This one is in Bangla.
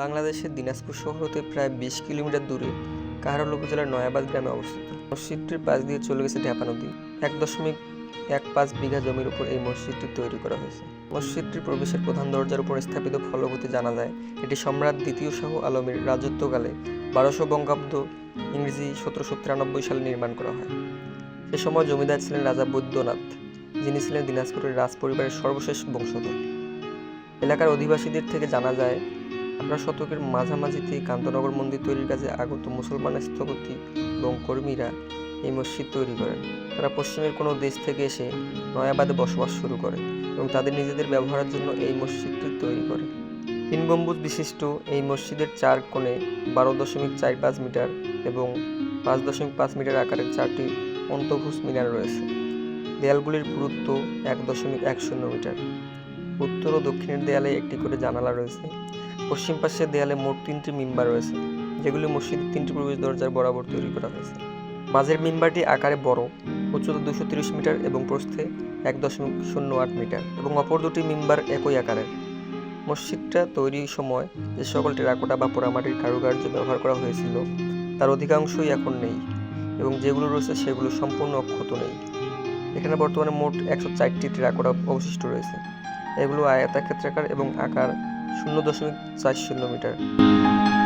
বাংলাদেশের দিনাজপুর শহর হতে প্রায় বিশ কিলোমিটার দূরে কাহারোল উপজেলার নয়াবাদ গ্রামে অবস্থিত। মসজিদটির পাশ দিয়ে চলে গেছে ঢাপা নদী। এক দশমিক এক পাঁচ বিঘা জমির উপর এই মসজিদটি তৈরি করা হয়েছে। মসজিদটির প্রবেশের প্রধান দরজার উপর স্থাপিত ফলকতে জানা যায়। এটি সম্রাট দ্বিতীয় শাহ আলমের রাজত্বকালে বারোশো বঙ্গাব্দ ইংরেজি সতেরোশো তিরানব্বই সালে নির্মাণ করা হয়। সে সময় জমিদার ছিলেন রাজা বৈদ্যনাথ, যিনি ছিলেন দিনাজপুরের রাজ পরিবারের সর্বশেষ বংশধর। এলাকার অধিবাসীদের থেকে জানা যায় আঠারো শতকের মাঝামাঝিতে কান্তনগর মন্দির তৈরির কাজে আগত মুসলমান স্থপতি এবং কর্মীরা এই মসজিদ তৈরি করেন। তারা পশ্চিমের কোনো দেশ থেকে এসে নয়াবাদে বসবাস শুরু করে এবং তাদের নিজেদের ব্যবহারের জন্য এই মসজিদটি তৈরি করে। তিন গম্বুজ বিশিষ্ট এই মসজিদের চার কোণে বারো দশমিক চার পাঁচ মিটার এবং পাঁচ দশমিক পাঁচ মিটার আকারের চারটি অন্তভুজ মিনার রয়েছে। দেয়ালগুলির পুরুত্ব এক দশমিক এক শূন্য মিটার। উত্তর ও দক্ষিণের দেয়ালে একটি করে জানালা রয়েছে। পশ্চিম পাশের দেয়ালে মোট তিনটি মিম্বার রয়েছে, যেগুলি মসজিদের তিনটি প্রবেশ দরজার বরাবর তৈরি করা হয়েছে। মাঝের মিম্বারটি আকারে বড়, উচ্চতা দুশো তিরিশ মিটার এবং প্রস্থে এক দশমিক শূন্য আট মিটার এবং অপর দুটি মিম্বার একই আকারের। মসজিদটা তৈরির সময় যে সকল টেরাকোটা বা পোড়ামাটির কারুকার্য ব্যবহার করা হয়েছিল, তার অধিকাংশই এখন নেই এবং যেগুলো রয়েছে সেগুলো সম্পূর্ণ অক্ষত নেই। এখানে বর্তমানে মোট একশো চারটি টেরাকোটা অবশিষ্ট রয়েছে। এগুলো আয়তাক্ষেত্রাকার এবং আকার শূন্য দশমিক চার শূন্য মিটার।